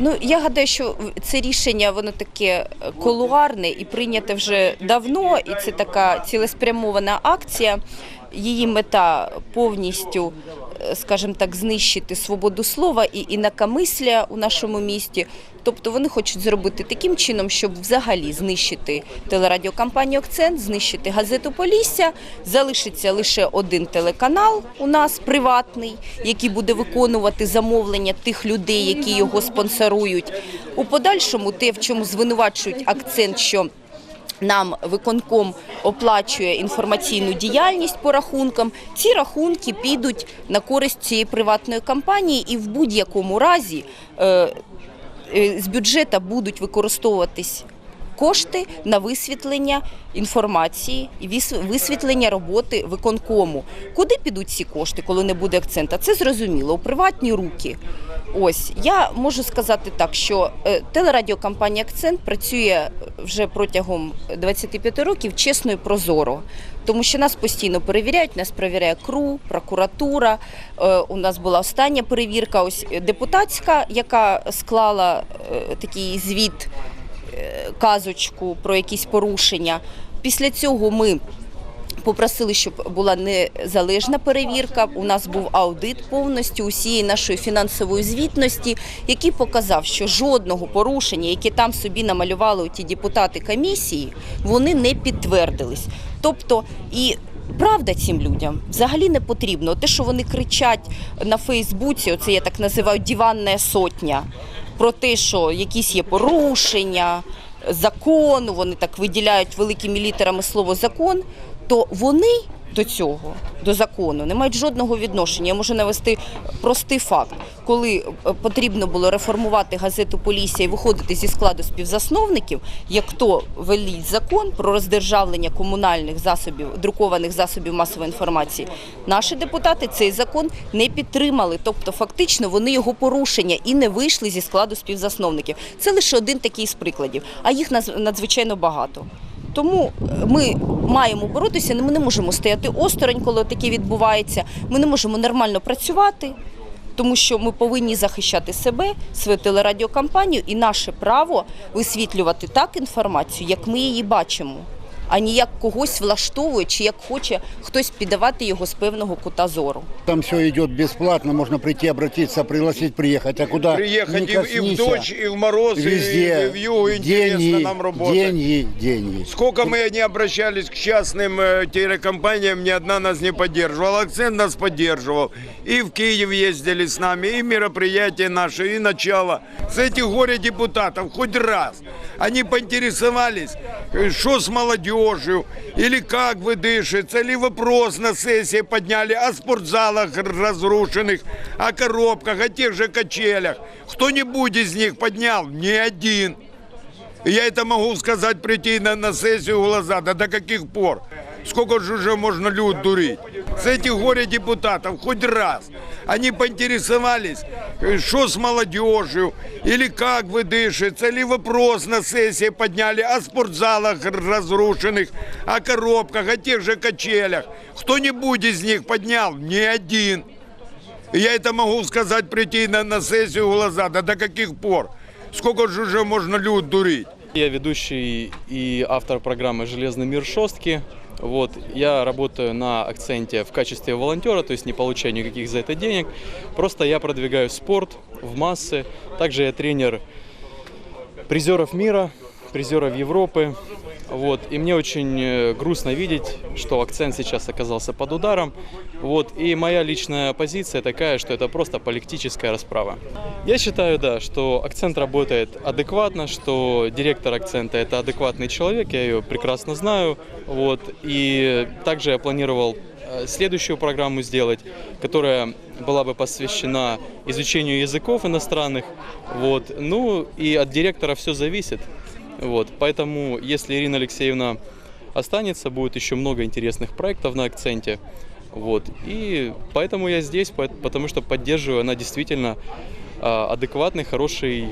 Ну я гадаю, що це рішення воно таке колуарне і прийняте вже давно, і це така цілеспрямована акція. Її мета повністю, е, скажімо так, знищити свободу слова і інакомисля у нашому місті. Тобто вони хочуть зробити таким чином, щоб взагалі знищити телерадіокомпанію Акцент, знищити газету Полісся. Залишиться лише один телеканал у нас приватний, який буде виконувати замовлення тих людей, які його спонсорують. У подальшому те, в чому звинувачують акцент, що нам виконком оплачує інформаційну діяльність по рахункам. Ці рахунки підуть на користь цієї приватної компанії, і в будь-якому разі е, е, з бюджету будуть використовуватись кошти на висвітлення інформації і висвітлення роботи виконкому. Куди підуть ці кошти, коли не буде акцента? Це зрозуміло у приватні руки. Ось я можу сказати так, що е, телерадіокомпанія Акцент працює вже протягом 25 років чесно і прозоро, тому що нас постійно перевіряють. Нас перевіряє КРУ, прокуратура. Е, У нас була остання перевірка, ось е, депутатська, яка склала такий звіт казочку про якісь порушення. Після цього ми попросили, щоб була незалежна перевірка. У нас був аудит повністю усієї нашої фінансової звітності, який показав, що жодного порушення, яке там собі намалювали ті депутати комісії, вони не підтвердились. Тобто і. Правда цим людям взагалі не потрібно. Те, що вони кричать на Фейсбуці, оце я так називаю диванна сотня, про те, що якісь є порушення закону, вони так виділяють великими літерами слово закон, то вони до цього, до закону, не мають жодного відношення. Я можу навести простий факт, коли е, потрібно було реформувати газету Полісся і виходити зі складу співзасновників, як то велить закон про роздержавлення комунальних засобів, друкованих засобів масової інформації, наші депутати цей закон не підтримали. Тобто, фактично, вони його порушення і не вийшли зі складу співзасновників. Це лише один такий з прикладів, а їх надзвичайно багато. Тому е, ми маємо боротися, ми не можемо стояти осторонь, коли таке відбувається. Ми не можемо нормально працювати, тому що ми повинні захищати себе, свою телерадіокампанію і наше право висвітлювати так інформацію, як ми її бачимо, а не як когось влаштовує, чи як хоче хтось піддавати його з певного кута зору. Там все идет бесплатно, можно прийти, обратиться, пригласить приехать. А куда Приехать ни и, в- и в коснися, дождь, и в мороз, и- везде и, в юг интересно деньги, нам работать. деньги, деньги. Сколько мы не обращались к частным э, телекомпаниям, ни одна нас не поддерживала. Акцент нас поддерживал. И в Киев ездили с нами, и мероприятия наши, и начало. С этих горе депутатов хоть раз они поинтересовались, э, что с молодежью, или как вы дышите, или вопрос на сессии подняли о спортзалах разрушенных, о коробках, о тех же качелях. Кто-нибудь из них поднял? Ни один. Я это могу сказать, прийти на, на сессию глаза. Да до каких пор? Сколько же уже можно люд дурить? С этих горе депутатов хоть раз они поинтересовались, э, что с молодежью, или как вы дышите, или вопрос на сессии подняли о спортзалах разрушенных, о коробках, о тех же качелях. Кто-нибудь из них поднял? Ни один. Я это могу сказать, прийти на, на сессию глаза. Да до каких пор? Сколько же уже можно люд дурить? Я ведущий и автор программы «Железный мир шостки». Вот, я работаю на акценте в качестве волонтера, то есть не получаю никаких за это денег. Просто я продвигаю спорт в массы. Также я тренер призеров мира, призеров Европы. Вот. И мне очень э, грустно видеть, что акцент сейчас оказался под ударом. Вот. И моя личная позиция такая, что это просто политическая расправа. Я считаю, да, что акцент работает адекватно, что директор акцента это адекватный человек, я ее прекрасно знаю. Вот. И также я планировал э, следующую программу сделать, которая была бы посвящена изучению языков иностранных. Вот. Ну и от директора все зависит. Вот. Поэтому, если Ирина Алексеевна останется, будет еще много интересных проектов на акценте. Вот. И поэтому я здесь, по- потому что поддерживаю, она действительно а, адекватный, хороший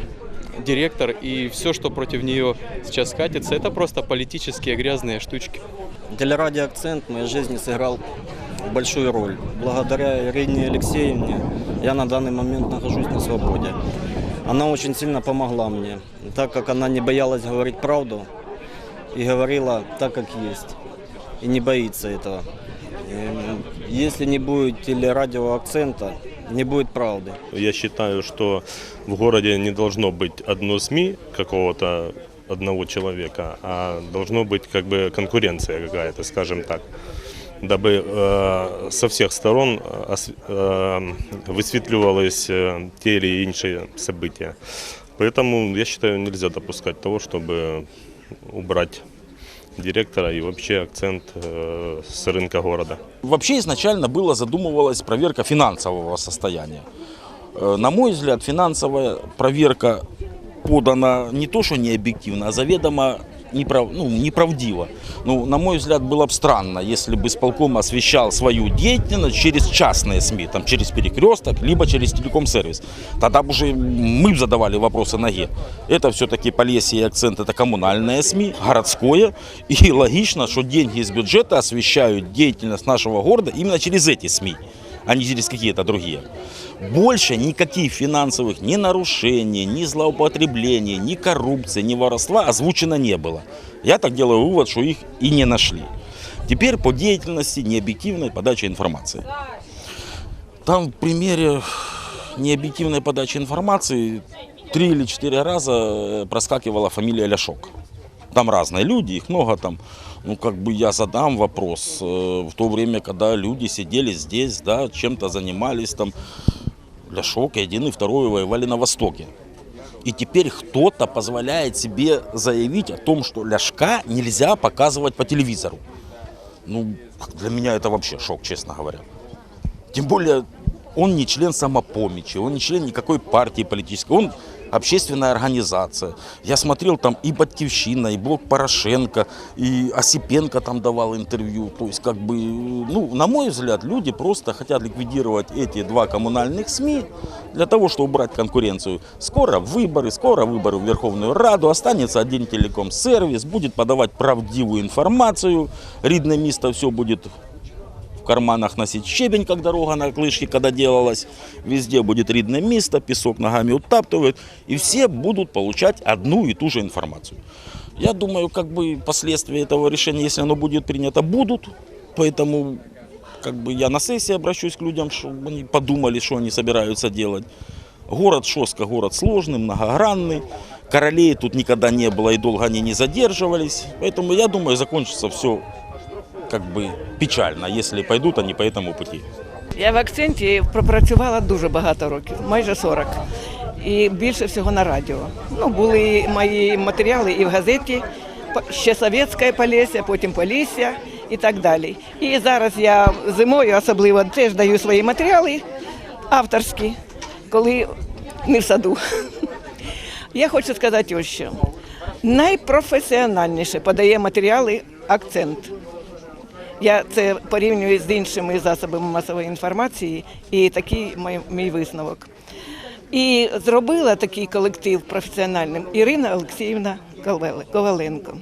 директор, и все, что против нее сейчас катится, это просто политические грязные штучки. Телерадио «Акцент» в моей жизни сыграл большую роль. Благодаря Ирине Алексеевне я на данный момент нахожусь на свободе. Она очень сильно помогла мне, так как она не боялась говорить правду и говорила так, как есть. И не боится этого. И Если не будет телерадио акцента, не будет правды. Я считаю, что в городе не должно быть одно СМИ какого-то одного человека, а должно быть как бы конкуренция какая-то, скажем так, дабы э, со всех сторон э, э, высветливалось э, те или іншие события. Поэтому я считаю, нельзя допускать того, чтобы убрать директора и вообще акцент с рынка города. Вообще изначально было задумывалась проверка финансового состояния. На мой взгляд, финансовая проверка подана не то, что не объективно, а заведомо неправ, ну, неправдиво. Ну, на мой взгляд, было бы странно, если бы исполком освещал свою деятельность через частные СМИ, там, через перекресток, либо через телеком-сервис. Тогда бы уже мы задавали вопросы ноге. Это все-таки Полесье и акцент, это коммунальное СМИ, городское. И логично, что деньги из бюджета освещают деятельность нашего города именно через эти СМИ, а не через какие-то другие. Больше никаких финансовых ни нарушений, ни злоупотреблений, ни коррупции, ни воровства озвучено не было. Я так делаю вывод, что их и не нашли. Теперь по деятельности необъективной подачи информации. Там в примере необъективной подачи информации три или четыре раза э, проскакивала фамилия Ляшок. Там разные люди, их много там. Ну, как бы я задам вопрос. э, В то время, когда люди сидели здесь, да, чем-то занимались, там, Ляшок и один, и второй воевали на Востоке. И теперь кто-то позволяет себе заявить о том, что Ляшка нельзя показывать по телевизору. Ну, для меня это вообще шок, честно говоря. Тем более, он не член самопомощи, он не член никакой партии политической, он общественная организация. Я смотрел там и Батьковщина, и Блок Порошенко, и Осипенко там давал интервью. То есть, как бы, ну, на мой взгляд, люди просто хотят ликвидировать эти два коммунальных СМИ для того, чтобы убрать конкуренцию. Скоро выборы, скоро выборы в Верховную Раду, останется один телеком-сервис, будет подавать правдивую информацию, рідне місто все будет карманах носить щебень, как дорога на клышке, когда делалась. Везде будет рідне место, песок ногами утаптывают. И все будут получать одну и ту же информацию. Я думаю, как бы последствия этого решения, если оно будет принято, будут. Поэтому как бы я на сессии обращусь к людям, чтобы они подумали, что они собираются делать. Город Шостка, город сложный, многогранный. Королей тут никогда не было и долго они не задерживались. Поэтому я думаю, закончится все как бы печально, если пойдут они по этому пути. Я в акценті пропрацювала дуже багато років, майже 40. І більше всього на радіо. Ну, були мої матеріали і в газеті, ще Совєтська Полісся, потім Полісся і так далі. І зараз я зимою особливо теж даю свої матеріали авторські, коли не в саду. Я хочу сказати ось що. Найпрофесіональніше подає матеріали акцент. Я це порівнюю з іншими засобами масової інформації, і такий мій, мій висновок. І зробила такий колектив професіональним Ірина Олексіївна Коваленко.